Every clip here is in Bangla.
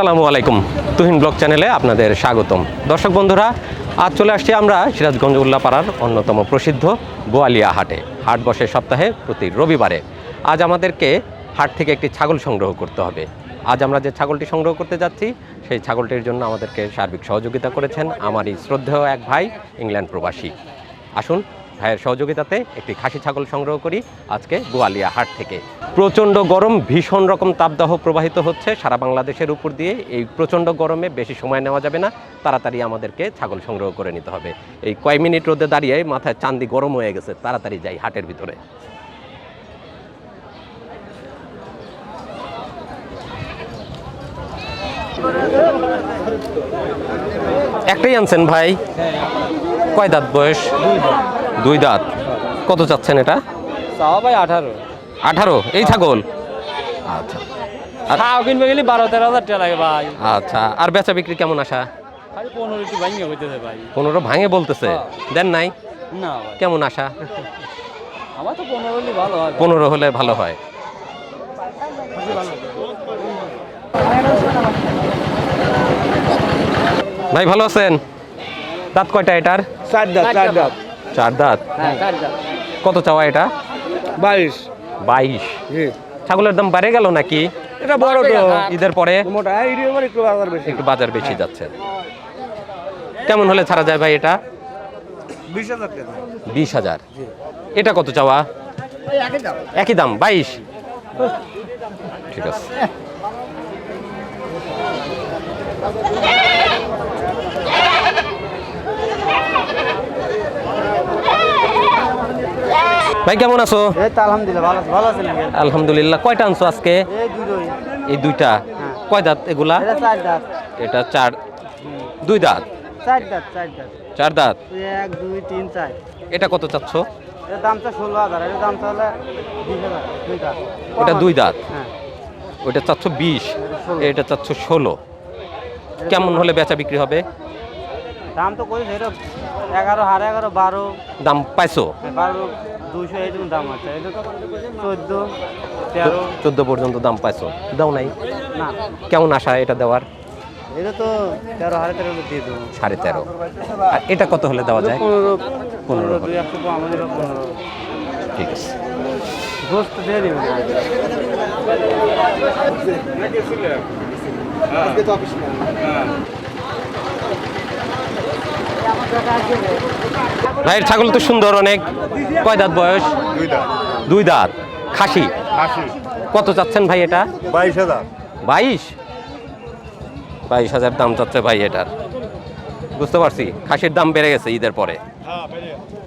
আসসালামু আলাইকুম। তুহিন ব্লগ চ্যানেলে আপনাদের স্বাগতম। দর্শক বন্ধুরা, আজ চলে আসছি আমরা সিরাজগঞ্জ উল্লাপাড়ার অন্যতম প্রসিদ্ধ গোয়ালিয়া হাটে। হাট বসে সপ্তাহে প্রতি রবিবারে। আজ আমাদেরকে হাট থেকে একটি ছাগল সংগ্রহ করতে হবে। আজ আমরা যে ছাগলটি সংগ্রহ করতে যাচ্ছি, সেই ছাগলটির জন্য আমাদেরকে সার্বিক সহযোগিতা করেছেন আমারই শ্রদ্ধেয় এক ভাই, ইংল্যান্ড প্রবাসী। আসুন ভাইয়ের সহযোগিতাতে একটি খাসি ছাগল সংগ্রহ করি আজকে গোয়ালিয়া হাট থেকে। প্রচণ্ড গরম, ভীষণ রকম তাপদাহ প্রবাহিত হচ্ছে। সারা বাংলাদেশের উপর দিয়ে এই প্রচণ্ড গরমে বেশি সময় নেওয়া যাবে না। তাড়াতাড়ি আমাদেরকে ছাগল সংগ্রহ করে নিতে হবে। এই কয় মিনিট রোদে দাঁড়িয়ে মাথায় চান্দি গরম হয়ে গেছে। তাড়াতাড়ি যাই হাটের ভিতরে। একটাই আনছেন ভাই? কয় দাঁত বয়স? দুই দাঁত। কত চাচ্ছেন এটা? চাওয়া ভাই আঠারো। আঠারো? এই ছাগল? আচ্ছা। কিনবে গেলে বারো তেরো হাজার টাকা লাগে ভাই। আচ্ছা আর বেচা বিক্রি কেমন আসা পনেরো একটু ভাঙিয়ে হইতেছে ভাই। পনেরো ভাঙে বলতেছে। দেন নাই? না কেমন আশা? আমার তো পনেরো হলে ভালো হয় পনেরো হলে ভালো হয়। ভাই ভালো আছেন? দাঁত কয়টা এটার? চার দাঁত চার দাঁত। চার দাঁত? হ্যাঁ কত চাওয়া এটা? বাইশ। বাইশ। ছাগলের দাম বাড়ে গেল নাকি? এটা বড় তো। ঈদের পরে? একটু বাজার বেশি। একটু বাজার বেশি যাচ্ছে। কেমন হলে ছাড়া যায় ভাই এটা? বিশ হাজার এটা কত চাওয়া? একই দাম বাইশ। ঠিক আছে। ভাই কেমন আছো? এই তো আলহামদুলিল্লাহ ভালো ভালো আছেন নাকি? আলহামদুলিল্লাহ কয়টা আনছো আজকে? এই দুইটা? কয় দাঁত এগুলা? এটা চার দাঁত। এটা চার দুই দাঁত? চার দাঁত এক দুই তিন চার। এটা কত চাচ্ছ? দুই দাঁত। ওটা দুই দাঁত? হ্যাঁ। ওইটা চাচ্ছ বিশ এটা চাচ্ছ ষোলো। কেমন হলে বেচা বিক্রি হবে? দাম তো করেছে এটা এগারো হারে এগারো বারো। দাম পাইছো? বারো দুশো এইরকম দাম আছে। এটা তো চোদ্দ তেরো। চোদ্দ পর্যন্ত দাম পাইছো। দাও নাই। না। কেমন আশা এটা দেওয়ার? এটা তো তেরো হারে তেরো দিয়ে দেবো। সাড়ে তেরো। আর এটা কত হলে দেওয়া যায়? পনেরো পনেরো দুই একশো আমাদের পনেরো। ঠিক আছে। গোস্ত দিয়ে দিবেন ভাইয়ের ছাগল তো সুন্দর অনেক। কয় দাঁত বয়স? দুই দাঁত। খাসি? কত চাচ্ছেন ভাই এটা? বাইশ হাজার। বাইশ? বাইশ হাজার দাম চাচ্ছে ভাই এটার। বুঝতে পারছি খাসির দাম বেড়ে গেছে ঈদের পরে।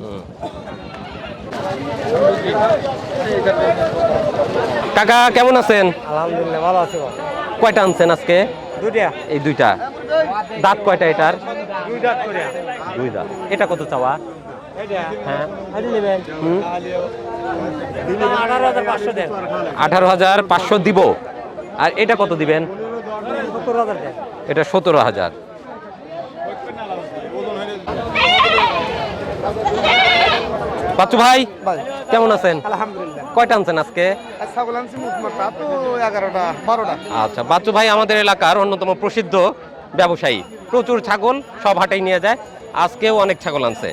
হুম। কাকা কেমন আছেন? আলহামদুলিল্লাহ ভালো আছে কয়টা আনছেন আজকে? দুইটা। এই দুইটা। দাঁত কয়টা এটার? দুই দাঁত দুই দাঁত। এটা কত চাওয়া? হ্যাঁ। আঠারো হাজার পাঁচশো দেন। আঠারো হাজার পাঁচশো দিব। আর এটা কত দিবেন? এটা সতেরো হাজার। বাচ্চু ভাই কেমন আছেন? আলহামদুলিল্লাহ। কয়টা আনছেন আজকে? আচ্ছা বাচ্চু ভাই আমাদের এলাকার অন্যতম প্রসিদ্ধ ব্যবসায়ী। প্রচুর ছাগল সব হাটেই নিয়ে যায়। আজকেও অনেক ছাগল আনছে।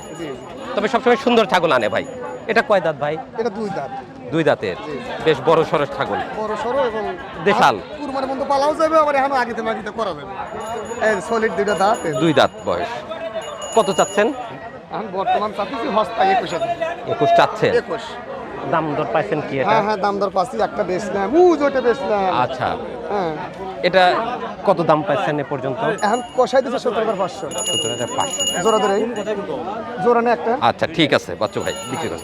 তবে সবসময় সুন্দর ছাগল আনে ভাই। এটা কয় দাঁত ভাই? এটা দুই দাঁত। দুই দাঁতের। বেশ বড় সরস ছাগল। বড় সরো এবং দেশাল। কুরবানের মধ্যে পালাও যাবে আবার এখন আগিতে মাগিতে করা যাবে। এই সলিড দুইটা দাঁত। দুই দাঁত বয়স। কত চাচ্ছেন? এখন বর্তমান চাচ্ছি হস্তা একুশ একুশ চাচ্ছেন? একুশ। দাম দর পাইছেন কি এটা? হ্যাঁ হ্যাঁ দাম দর পাচ্ছি একটা বেচলাম। উ ওইটা বেচলাম। আচ্ছা। হ্যাঁ। এটা কত দাম পাইছেন এ পর্যন্ত? এখন কষাই দিচ্ছে সত্তর হাজার পাঁচশো। সত্তর হাজার পাঁচশো। জোড়া ধরে। জোড়া নেই একটা। আচ্ছা ঠিক আছে বাচ্চু ভাই বিক্রি করুন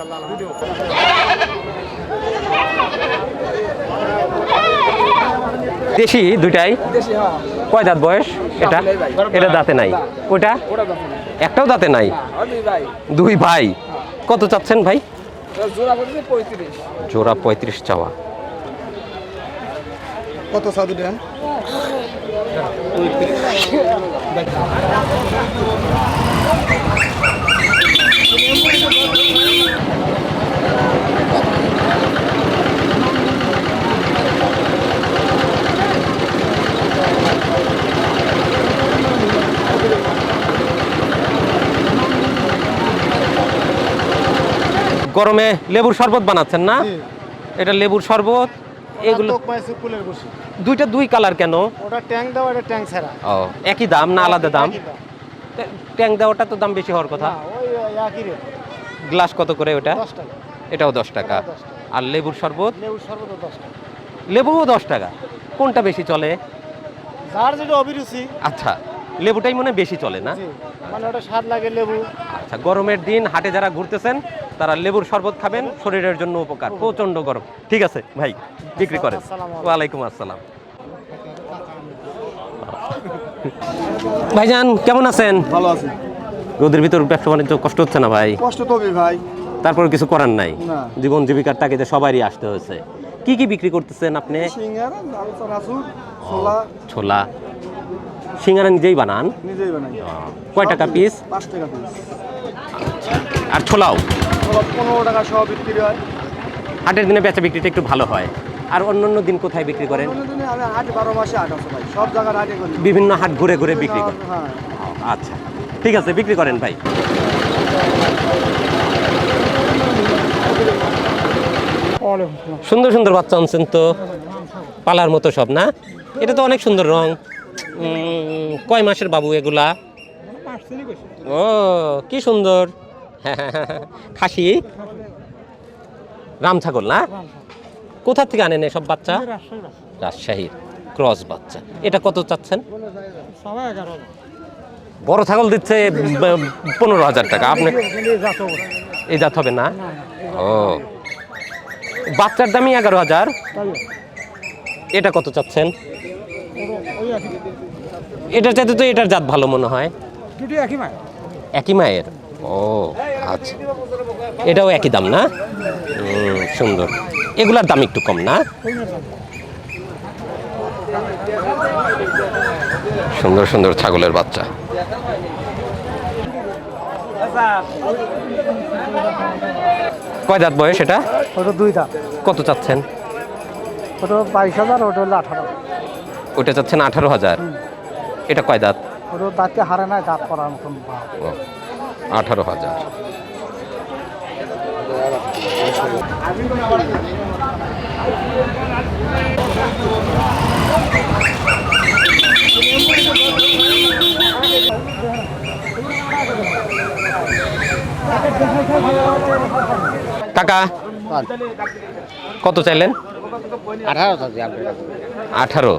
দেশি দুইটাই? দেশি হ্যাঁ। কয় দাঁত বয়স এটা? এটা দাঁতে নাই। ওইটা? একটাও দাঁতে নাই? ভাই। দুই ভাই। কত চাচ্ছেন ভাই? জোড়া পঁয়ত্রিশ। জোড়া পঁয়ত্রিশ চাওয়া। কত সাধু দেন? গরমে লেবুর শরবত বানাচ্ছেন না? এটা লেবুর শরবত এগুলো দুইটা দুই কালার কেন? ওটা ট্যাঙ্ক দাও এটা ট্যাঙ্ক ছাড়া। ও একই দাম না আলাদা দাম? ট্যাং দেওয়াটা তো দাম বেশি হওয়ার কথা। গ্লাস কত করে ওটা? এটাও দশ টাকা। আর লেবুর শরবত? লেবুর শরবত দশ টাকা। লেবুও দশ টাকা। কোনটা বেশি চলে? যার যেটা অভিরুচি। আচ্ছা লেবুটাই মনে বেশি চলে না? মানে ওটা স্বাদ লাগে লেবু। আচ্ছা গরমের দিন হাটে যারা ঘুরতেছেন তারা লেবুর শরবত খাবেন শরীরের জন্য উপকার। প্রচণ্ড গরম। ঠিক আছে ভাই বিক্রি করেন। ওয়ালাইকুম আসসালাম। ভাইজান কেমন আছেন? ভালো আছি। রোদের ভিতর ব্যবসা বাণিজ্য কষ্ট হচ্ছে না ভাই? কষ্ট তবে ভাই। তারপর কিছু করার নাই। জীবন জীবিকার তাগিদে সবারই আসতে হয়েছে। কি কি বিক্রি করতেছেন আপনি? সিঙ্গারা ছোলা। ছোলা। সিঙ্গারা নিজেই বানান? নিজেই বানাই। কয় টাকা পিস পাঁচ টাকা পিস আর ছোলাও। পনেরো টাকা সহ বিক্রি হয়। হাটের দিনে বেচা বিক্রিটা একটু ভালো হয়। আর অন্য অন্য দিন কোথায় বিক্রি করেন? বিভিন্ন হাট ঘুরে ঘুরে বিক্রি করেন। হ্যাঁ। আচ্ছা ঠিক আছে বিক্রি করেন ভাই। সুন্দর সুন্দর বাচ্চা আনছেন তো। পালার মতো সব না? এটা তো অনেক সুন্দর রং। কয় মাসের বাবু এগুলা? ও কি সুন্দর। খাসি? রাম ছাগল না? কোথা থেকে আনেন সব বাচ্চা? রাজশাহীর ক্রস বাচ্চা। এটা কত চাচ্ছেন? বড় ছাগল দিচ্ছে পনেরো হাজার টাকা। আপনি এই জাত হবে। না? ও। বাচ্চার দামই এগারো হাজার। এটা কত চাচ্ছেন? এটার চাইতে তো এটার জাত ভালো মনে হয়। একই মায়ের? ও আচ্ছা। এটাও একই দাম না? সুন্দর। এগুলার দাম একটু কম না? সুন্দর সুন্দর ছাগলের বাচ্চা। কয় দাঁত বয়স এটা? ওটা দুই দাম কত চাচ্ছেন? ওটা বাইশ হাজার ওটা হলো আঠারো। ওইটা চাচ্ছেন আঠারো হাজার। এটা কয় দাঁত? ওটা দাঁতে হারে না দাঁত করার মতন ও, আঠারো হাজার। কাকা কত চাইলেন? আঠারো আঠারো।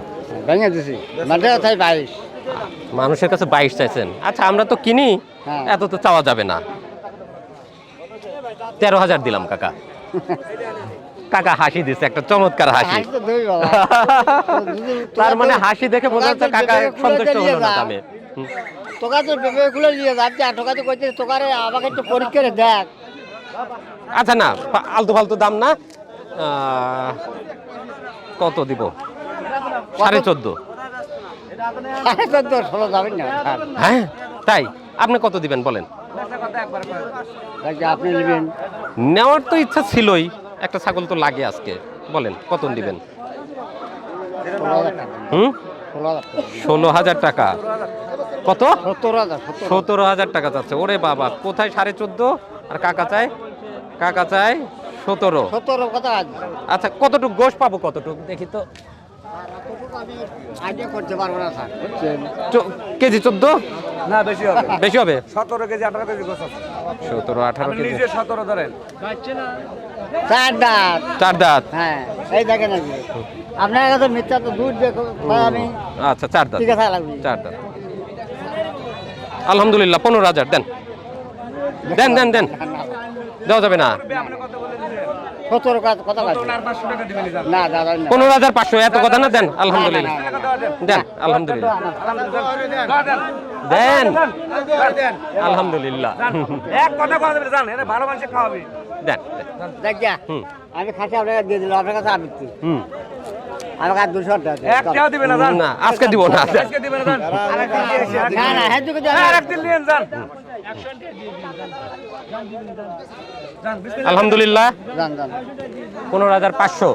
ভেঙে দিছি। মানে বাইশ। মানুষের কাছে বাইশ চাইছেন। আচ্ছা আমরা তো কিনি হ্যাঁ। এত তো চাওয়া যাবে না। তেরো হাজার দিলাম কাকা। কাকা হাসি দিচ্ছে একটা চমৎকার হাসি। তার মানে হাসি দেখে বোঝা যাচ্ছে কাকা সন্তুষ্ট হলো না দামে। তোকা তো খুলে নিয়ে যাচ্ছে আর তোকা তো কইতে তোকারে আমাকে একটু পরীক্ষা দেখ। আচ্ছা না আলতু ফালতু দাম না। কত দিব? সাড়ে চোদ্দ সাড়ে চোদ্দ ষোলো যাবেন না হ্যাঁ তাই? আপনি কত দিবেন বলেন? আপনি নেবেন নেওয়ার তো ইচ্ছা ছিলই একটা ছাগল তো লাগে আজকে। বলেন কত দিবেন? ষোলো হাজার টাকা হুম? ষোলো হাজার টাকা। কত? সতেরো হাজার টাকা যাচ্ছে। ওরে বাবা কোথায় সাড়ে চোদ্দ? আর কাকা চায়? কাকা চায় সতেরো। সতেরো কথা আচ্ছা কতটুকু গোশ পাবো কতটুকু? দেখি তো। করতে পারব না স্যার কেজি চোদ্দ? না বেশি হবে। বেশি হবে? সতেরো কেজি আঠারো কেজি গোছ আছে। সতেরো আঠারো কেজি। নিজে সতেরো ধরেন। চার দাঁত। চার দাঁত? হ্যাঁ এই দেখেন আপনার কাছে মিথ্যা তো দুধ দেখো আমি? আচ্ছা চার দাঁত। ঠিক আছে লাগবে চার দাঁত। আলহামদুলিল্লাহ পনেরো হাজার দেন। দেন দেন দেন। দেওয়া যাবে না। সত্তর কথা কথা না দাদা পনেরো হাজার পাঁচশো এত কথা না দেন আলহামদুলিল্লাহ। দেন আলহামদুলিল্লাহ। দেন। আলহামদুলিল্লাহ। এক কথা কথা দেবে জান এটা ভালো মানুষে খাওয়াবে। দেন দেখ যা হুম। আমি খাসি আপনাকে দিয়ে দিলাম আপনার কাছে আমার দুশো একটাও দিবে না না আজকে দিব না আজকে দিবে না জান। আরেকদিন দিয়ে এসে না না হ্যাঁ তুই যান আলহামদুলিল্লাহ। পনেরো হাজার পাঁচশো।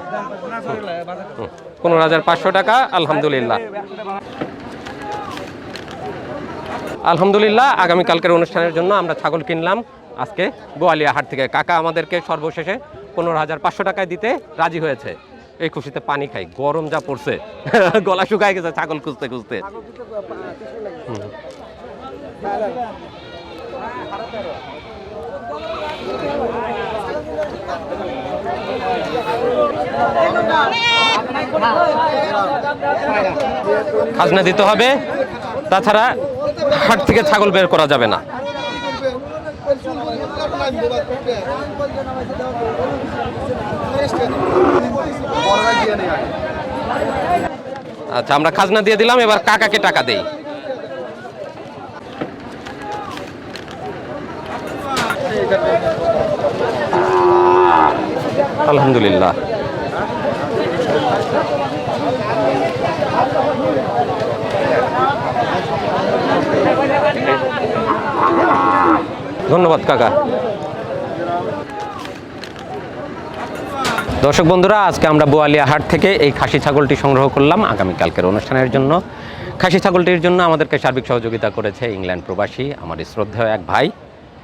পনেরো হাজার পাঁচশো টাকা আলহামদুলিল্লাহ। আলহামদুলিল্লাহ আগামীকালকের অনুষ্ঠানের জন্য আমরা ছাগল কিনলাম। আজকে গোয়ালিয়া হাট থেকে কাকা আমাদেরকে সর্বশেষে পনেরো হাজার পাঁচশো টাকায় দিতে রাজি হয়েছে। এই খুশিতে পানি খাই গরম যা পড়ছে গলা শুকায় গেছে ছাগল খুঁজতে খুঁজতে। খাজনা দিতে হবে, তাছাড়া হাট থেকে ছাগল বের করা যাবে না। আচ্ছা আমরা খাজনা দিয়ে দিলাম, এবার কাকাকে টাকা দেই। আলহামদুলিল্লাহ। ধন্যবাদ, কাকা। দর্শক বন্ধুরা, আজকে আমরা বোয়ালিয়া হাট থেকে এই খাসি ছাগলটি সংগ্রহ করলাম আগামীকালকের অনুষ্ঠানের জন্য। খাসি ছাগলটির জন্য আমাদেরকে সার্বিক সহযোগিতা করেছে ইংল্যান্ড প্রবাসী আমার শ্রদ্ধেয় এক ভাই।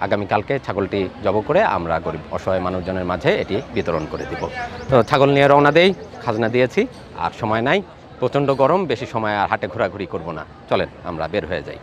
আগামীকালকে ছাগলটি জব করে আমরা গরিব অসহায় মানুষজনের মাঝে এটি বিতরণ করে দিব। তো ছাগল নিয়ে রওনা দেই, খাজনা দিয়েছি, আর সময় নাই, প্রচণ্ড গরম, বেশি সময় আর হাটে ঘোরাঘুরি করব না। চলেন, আমরা বের হয়ে যাই।